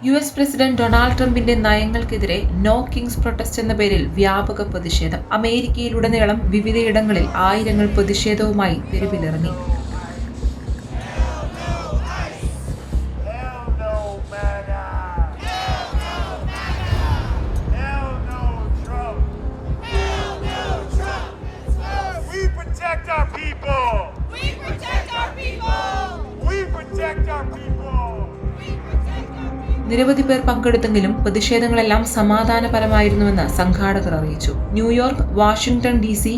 U S president Donald ട്രംപിന്റെ നയങ്ങൾക്കെതിരെ no Kings protest എന്ന പേരിൽ വ്യാപക പ്രതിഷേധം അമേരിക്കയിലുടനീളം വിവിധയിടങ്ങളിൽ ആയിരങ്ങൾ പ്രതിഷേധവുമായി തെരുവിലിറങ്ങി people! നിരവധി പേർ പങ്കെടുത്തെങ്കിലും പ്രതിഷേധങ്ങളെല്ലാം സമാധാനപരമായിരുന്നുവെന്ന് സംഘാടകർ അറിയിച്ചു. New York Washington D C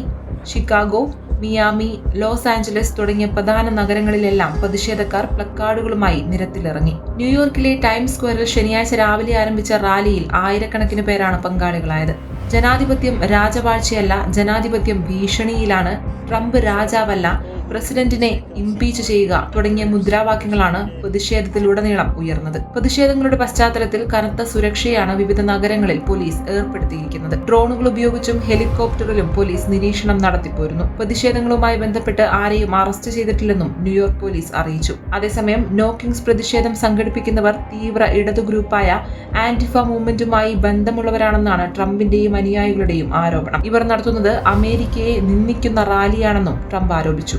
Chicago Miami Los Angeles തുടങ്ങിയ പ്രധാന നഗരങ്ങളിലെല്ലാം പ്രതിഷേധക്കാർ പ്ലക്കാർഡുകളുമായി നിരത്തിലിറങ്ങി. ന്യൂയോർക്കിലെ ടൈംസ് സ്ക്വയറിൽ ശനിയാഴ്ച രാവിലെ ആരംഭിച്ച റാലിയിൽ ആയിരക്കണക്കിന് പേരാണ് പങ്കാളികളായത്. ജനാധിപത്യം രാജവാഴ്ചയല്ല ജനാധിപത്യം ഭീഷണിയിലാണ് ട്രംപ് രാജാവല്ല പ്രസിഡന്റിനെ ഇംപീച്ച് ചെയ്യുക തുടങ്ങിയ മുദ്രാവാക്യങ്ങളാണ് പ്രതിഷേധത്തിലുടനീളം ഉയർന്നത്. പ്രതിഷേധങ്ങളുടെ പശ്ചാത്തലത്തിൽ കനത്ത സുരക്ഷയാണ് വിവിധ നഗരങ്ങളിൽ പോലീസ് ഏർപ്പെടുത്തിയിരിക്കുന്നത്. ഡ്രോണുകൾ ഉപയോഗിച്ചും ഹെലികോപ്റ്ററിലും പോലീസ് നിരീക്ഷണം നടത്തിപ്പോരുന്നു. പ്രതിഷേധങ്ങളുമായി ബന്ധപ്പെട്ട് ആരെയും അറസ്റ്റ് ചെയ്തിട്ടില്ലെന്നും ന്യൂയോർക്ക് പോലീസ് അറിയിച്ചു. അതേസമയം നോക്കിംഗ്സ് പ്രതിഷേധം സംഘടിപ്പിക്കുന്നവർ തീവ്ര ഇടതു ഗ്രൂപ്പായ ആന്റിഫ മൂവ്മെന്റുമായി ബന്ധമുള്ളവരാണെന്നാണ് ട്രംപിന്റെയും അനുയായികളുടെയും ആരോപണം. ഇവർ നടത്തുന്നത് അമേരിക്കയെ നിന്ദിക്കുന്ന റാലിയാണെന്നും ട്രംപ് ആരോപിച്ചു.